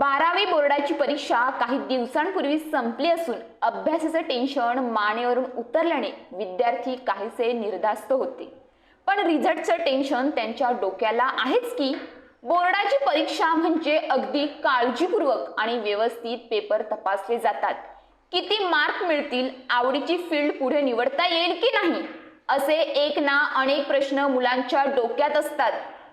बारावी बोर्डाची परीक्षा काही दिवसांपूर्वी संपली असून अभ्यासाचं टेन्शन मानेवरून उतरल्याने विद्यार्थी काहीसे निर्धास्त होते. पण रिझल्टचं टेन्शन त्यांच्या डोक्याला आहेच की बोर्डाची परीक्षा म्हणजे अगदी काळजीपूर्वक आणि व्यवस्थित पेपर तपासले जातात. किती मार्क मिळतील आवडीची फील्ड पुढे निवडता येईल की नाही? असे एक ना अनेक प्रश्न मुलांच्या डोक्यात असतात.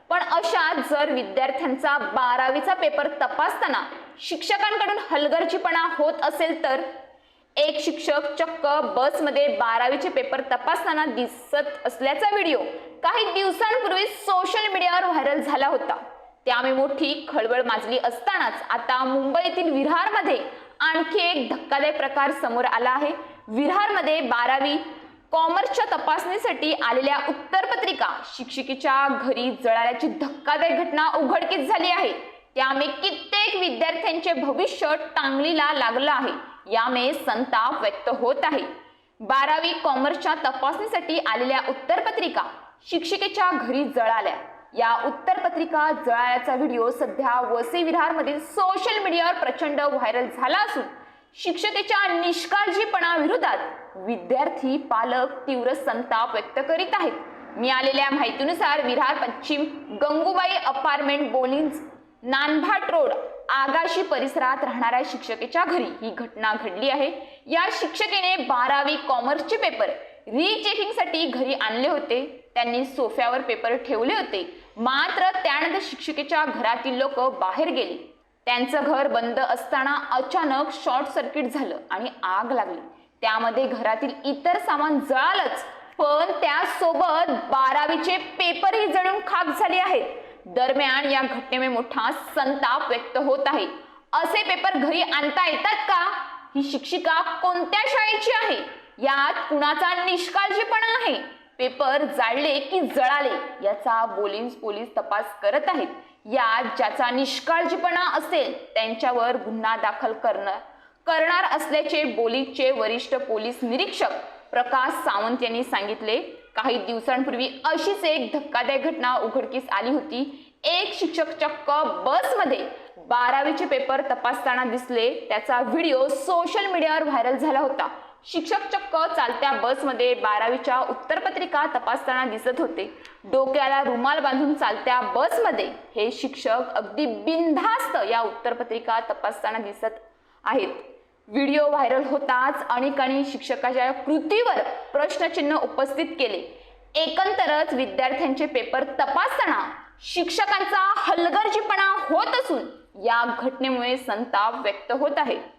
पण अशा जर विद्यार्थ्यांचा बारावीचा पेपर तपासताना शिक्षकांकडून हलगर्जीपणा होत असेल तर? एक शिक्षक चक्क बसमध्ये बारावीचे पेपर तपासताना दिसत असल्याचा व्हिडिओ काही दिवसांपूर्वी सोशल मीडियावर व्हायरल झाला होता. त्यामुळे मोठी खळबळ माजली असतानाच आता मुंबईतील विरारमध्ये आणखी एक धक्कादायक प्रकार समोर आला आहे. विरारमध्ये बारावी कॉमर्सच्या तपासणीसाठी आलेल्या उत्तरपत्रिका शिक्षिकेच्या घरी जळाल्याची धक्कादायक घटना उघडकीस झाली आहे. त्यामुळे कित्येक विद्यार्थ्यांचे भविष्य टांगलीला लागलं आहे. यामुळे संताप व्यक्त होत आहे. बारावी कॉमर्सच्या तपासणीसाठी आलेल्या उत्तरपत्रिका शिक्षिकेच्या घरी जळाल्या. या उत्तरपत्रिका जळाल्याचा व्हिडिओ सध्या वसे विरारमधील सोशल मीडियावर प्रचंड व्हायरल झाला असून शिक्षकेच्या निष्काळजीपणा विरोधात विद्यार्थी पालक तीव्र संताप व्यक्त करीत आहेत. मिळालेल्या माहितीनुसार विरार पश्चिम Gangubai apartment bowling Nanbhat road Agashi परिसरात राहणाऱ्या शिक्षकेच्या घरी ही घटना घडली आहे. या शिक्षकेने बारावी कॉमर्सचे पेपर रीचेकिंगसाठी घरी आणले होते. त्यांनी सोफ्यावर पेपर ठेवले होते. मात्र त्यानंतर शिक्षिकेच्या घरातील लोक बाहेर गेले. त्यांचं घर बंद असताना अचानक शॉर्ट सर्किट झालं आणि आग लागली. त्यामध्ये घरातील इतर सामान जळालंच पण त्यासोबत बारावीचे पेपरही जळून खाक झाले आहेत. दरम्यान या घटनेमुळे मोठा संताप व्यक्त होत आहे. असे पेपर घरी आणता येतात का? ही शिक्षिका कोणत्या शाळेची आहे? यात कुणाचा निष्काळजीपणा आहे? पेपर जाळले की जळाले याचा बोलिन्स पोलीस तपास करत आहेत. यात ज्याचा निष्काळजीपणा असेल त्यांच्यावर गुन्हा दाखल करणार करणार असल्याचे बोलीचे वरिष्ठ पोलीस निरीक्षक प्रकाश सावंत यांनी सांगितले. काही दिवसांपूर्वी अशीच एक धक्कादायक घटना उघडकीस आली होती. एक शिक्षक चक्क बसमध्ये बारावीचे पेपर तपासताना दिसले. त्याचा व्हिडिओ सोशल मीडियावर व्हायरल झाला होता. शिक्षक चक्क चालत्या बसमध्ये बारावीच्या उत्तरपत्रिका तपासताना दिसत होते. डोक्याला रुमाल बांधून चालत्या बसमध्ये हे शिक्षक अगदी बिनधास्त या उत्तरपत्रिका तपासताना दिसत आहेत. व्हिडिओ व्हायरल होताच अनेकांनी शिक्षकाच्या कृतीवर प्रश्नचिन्ह उपस्थित केले. एकंदरच विद्यार्थ्यांचे पेपर तपासताना शिक्षकांचा हलगर्जीपणा होत असून या घटनेमुळे संताप व्यक्त होत आहे.